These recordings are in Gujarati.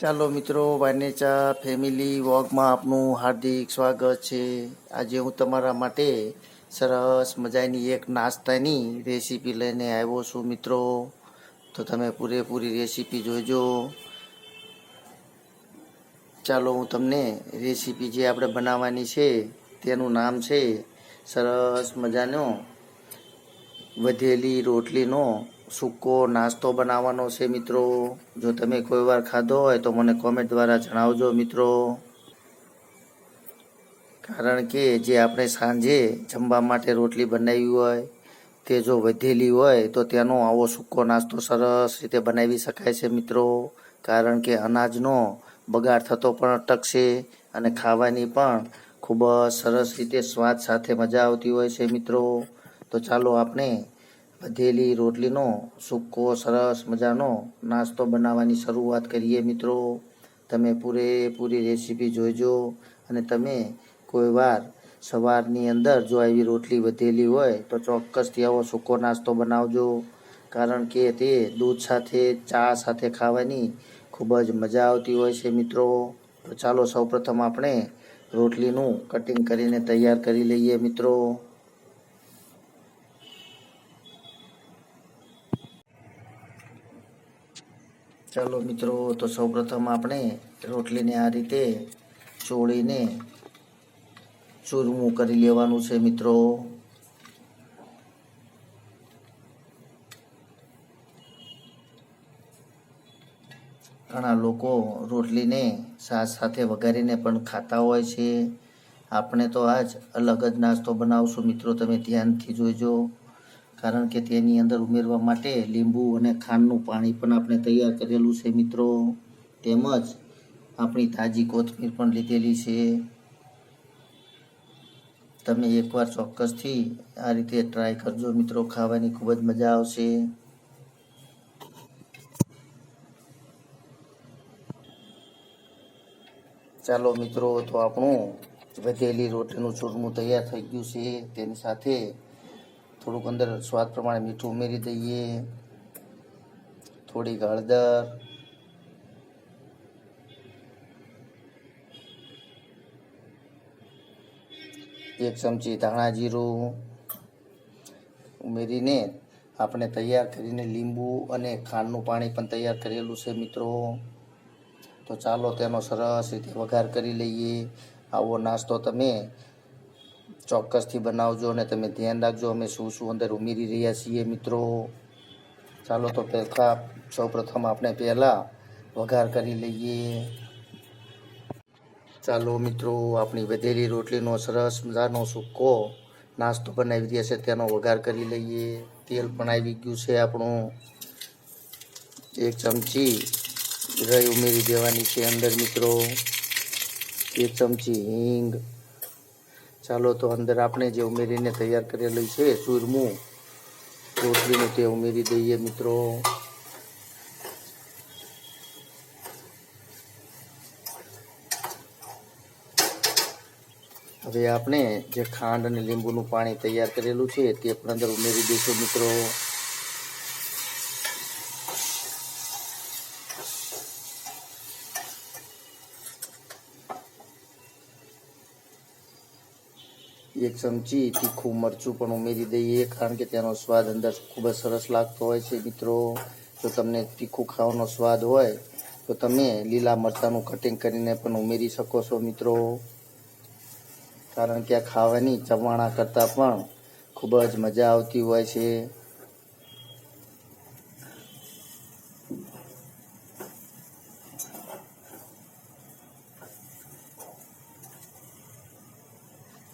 ચાલો મિત્રો, વાનેચા ફેમિલી વોગમાં આપનું હાર્દિક સ્વાગત છે. આજે હું તમારા માટે સરસ મજાની એક નાસ્તાની રેસીપી લઈને આવ્યો છું મિત્રો. તો તમે પૂરેપૂરી રેસીપી જોજો. ચાલો હું તમને રેસીપી જે આપણે બનાવવાની છે, તેનું નામ છે, સરસ મજાનો વધેલી રોટલીનો સૂકો નાસ્તો બનાવવાનો છે, મિત્રો. જો તમે કોઈ વાર ખાધો હોય તો મને કોમેન્ટ દ્વારા જણાવજો, મિત્રો. કારણ કે જે આપણે સાંજે જમવા માટે રોટલી બનાવી હોય તે જો વધેલી હોય, તો તેનો આવો સૂકો નાસ્તો સરસ રીતે બનાવી શકાય છે, મિત્રો. કારણ કે અનાજનો બગાડ થતો પણ અટકશે અને ખાવાની પણ ખૂબ સરસ રીતે સ્વાદ સાથે મજા આવતી હોય છે, મિત્રો. તો ચાલો આપણે વધેલી રોટલીનો સૂકો, સરસ મજાનો નાસ્તો બનાવવાની શરૂઆત કરીએ મિત્રો. તમે પૂરેપૂરી રેસીપી જોઈજો અને તમે કોઈ વાર સવારની અંદર જો આવી રોટલી વધેલી હોય તો ચોક્કસથી આવો સૂકો નાસ્તો બનાવજો. કારણ કે તે દૂધ સાથે, ચા સાથે ખાવાની ખૂબ જ મજા આવતી હોય છે મિત્રો. તો ચાલો સૌપ્રથમ આપણે રોટલીનું કટિંગ કરીને તૈયાર કરી લઈએ મિત્રો. ચાલો મિત્રો, તો સૌપ્રથમ આપણે રોટલીને આ રીતે ચોળીને ચૂરમું કરી લેવાનું છે મિત્રો. ઘણા લોકો રોટલીને સાસ સાથે વઘારીને પણ ખાતા હોય છે. આપણે તો આજ અલગ જ નાસ્તો બનાવશું મિત્રો, તમે ધ્યાનથી જોઈજો. કારણ કે તેની અંદર ઉમેરવા માટે લીંબુ અને ખાંડનું પાણી પણ આપણે તૈયાર કરેલું છે મિત્રો. તેમજ આપણી તાજી કોથમીર પણ લીધેલી છે. તમે એકવાર ચોક્કસથી આ રીતે ટ્રાય કરજો મિત્રો. ખાવાની ખૂબ જ મજા આવશે. ચાલો મિત્રો, તો આપણું વધેલી રોટલીનું ચૂરમું તૈયાર થઈ ગયું છે. તેની સાથે થોડુંક અંદર સ્વાદ પ્રમાણે મીઠું ઉમેરી દઈએ. થોડીક હળદર. એક ચમચી ધાણા જીરું. ઉમેરીને આપણે તૈયાર કરીને લીંબુ અને ખાંડનું પાણી પણ તૈયાર કરેલું છે મિત્રો. તો ચાલો તેનો સરસ રીતે વઘાર કરી લઈએ. આવો નાસ્તો તમે ચોક્કસથી બનાવજો અને તમે ધ્યાન રાખજો, અમે શું શું અંદર ઉમેરી રહ્યા છીએ મિત્રો. ચાલો તો પહેલાં સૌ પ્રથમ આપણે પહેલાં વઘાર કરી લઈએ. ચાલો મિત્રો, આપણી વધેલી રોટલીનો સરસ મજાનો સૂકો નાસ્તો બનાવી રહ્યા છે, તેનો વઘાર કરી લઈએ. તેલ પણ આવી ગયું છે આપણું. એક ચમચી રઈ ઉમેરી દેવાની છે અંદર મિત્રો. એક ચમચી હિંગ ચાલો તો અંદર આપણે જે ઉમેરીને તૈયાર કરેલું છે, ચૂરમું. રોટલીનું તે ઉમેરી દઈએ મિત્રો. હવે આપણે જે ખાંડ અને લીંબુનું પાણી તૈયાર કરેલું છે, તે પણ અંદર ઉમેરી દઈશું મિત્રો. એક ચમચી તીખું મરચું પણ ઉમેરી દઈએ, કારણ કે તેનો સ્વાદ અંદર ખૂબ જ સરસ લાગતો હોય છે. મિત્રો, જો તમને તીખું ખાવાનો સ્વાદ હોય, તો તમે લીલા મરચાંનું કટિંગ કરીને પણ ઉમેરી શકો છો, મિત્રો. કારણ કે આ ખાવાની ચવાણા કરતાં પણ ખૂબ જ મજા આવતી હોય છે.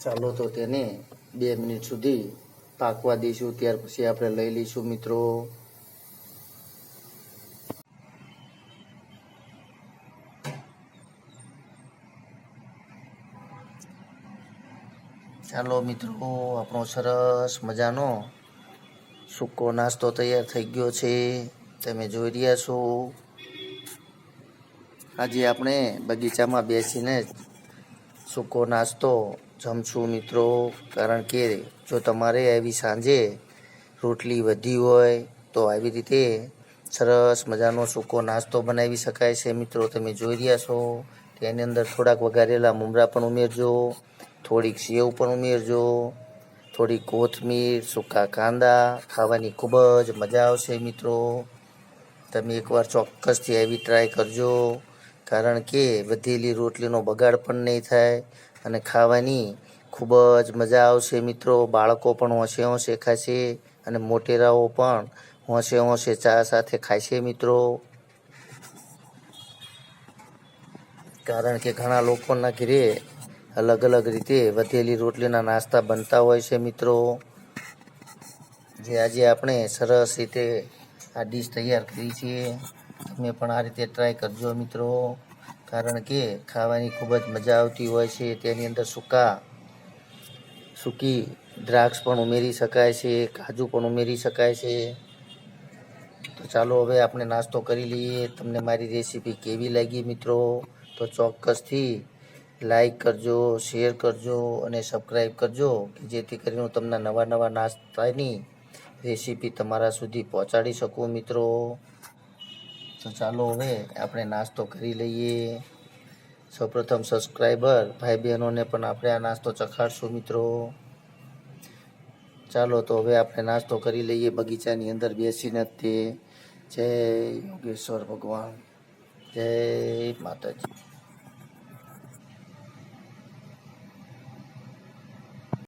ચાલો તો તેને બે મિનિટ સુધી પાકવા દઈશું. ત્યાર પછી આપણે લઈ લઈશું મિત્રો. ચાલો મિત્રો, આપણો સરસ મજાનો સૂકો નાસ્તો તૈયાર થઈ ગયો છે. તમે જોઈ રહ્યા છો. આજે આપણે બગીચામાં બેસીને સૂકો નાસ્તો જમશું મિત્રો, કારણ કે જો તમારે આવી સાંજે રોટલી વધી હોય, તો આવી રીતે સરસ મજાનો સૂકો નાસ્તો બનાવી શકાય છે મિત્રો. તમે જોઈ રહ્યા છો તેની અંદર થોડાક વઘારેલા મુમરા પણ ઉમેરજો, થોડીક સેવ પણ ઉમેરજો, થોડી કોથમીર, સૂકા કાંદા, ખાવાની ખૂબ જ મજા આવશે મિત્રો. તમે એકવાર ચોક્કસથી આવી ટ્રાય કરજો, કારણ કે વધેલી રોટલીનો બગાડ પણ નહીં થાય અને ખાવાની ખૂબ જ મજા આવશે મિત્રો. બાળકો પણ હોંશે હોંશે ખાશે અને મોટેરાઓ પણ હોંશે હોંશે ચા સાથે ખાશે મિત્રો. કારણ કે ઘણા લોકોના ઘરે અલગ અલગ રીતે વધેલી રોટલીના નાસ્તા બનતા હોય છે મિત્રો. જે આજે આપણે સરસ રીતે આ ડીશ તૈયાર કરી છે. તમે પણ આ રીતે ટ્રાય કરજો મિત્રો. કારણ કે ખાવાની ખૂબ જ મજા આવતી હોય છે, તેની અંદર સૂકા, સૂકી દ્રાક્ષ પણ ઉમેરી શકાય છે, કાજુ પણ ઉમેરી શકાય છે. તો ચાલો હવે આપણે નાસ્તો કરી લઈએ. તમને મારી રેસીપી કેવી લાગી મિત્રો? તો ચોક્કસથી લાઈક કરજો, શેર કરજો અને સબસ્ક્રાઈબ કરજો, કે જેથી કરીને હું તમને નવા નવા નાસ્તાની રેસીપી તમારા સુધી પહોંચાડી શકું મિત્રો. તો ચાલો હવે આપણે નાસ્તો કરી લઈએ. સૌપ્રથમ સબસ્ક્રાઈબર ભાઈ બહેનોને પણ આપણે આ નાસ્તો ચખાડશું મિત્રો. ચાલો તો હવે આપણે નાસ્તો કરી લઈએ બગીચાની અંદર બેસીને તે. જય યોગેશ્વર ભગવાન. જય માતાજી.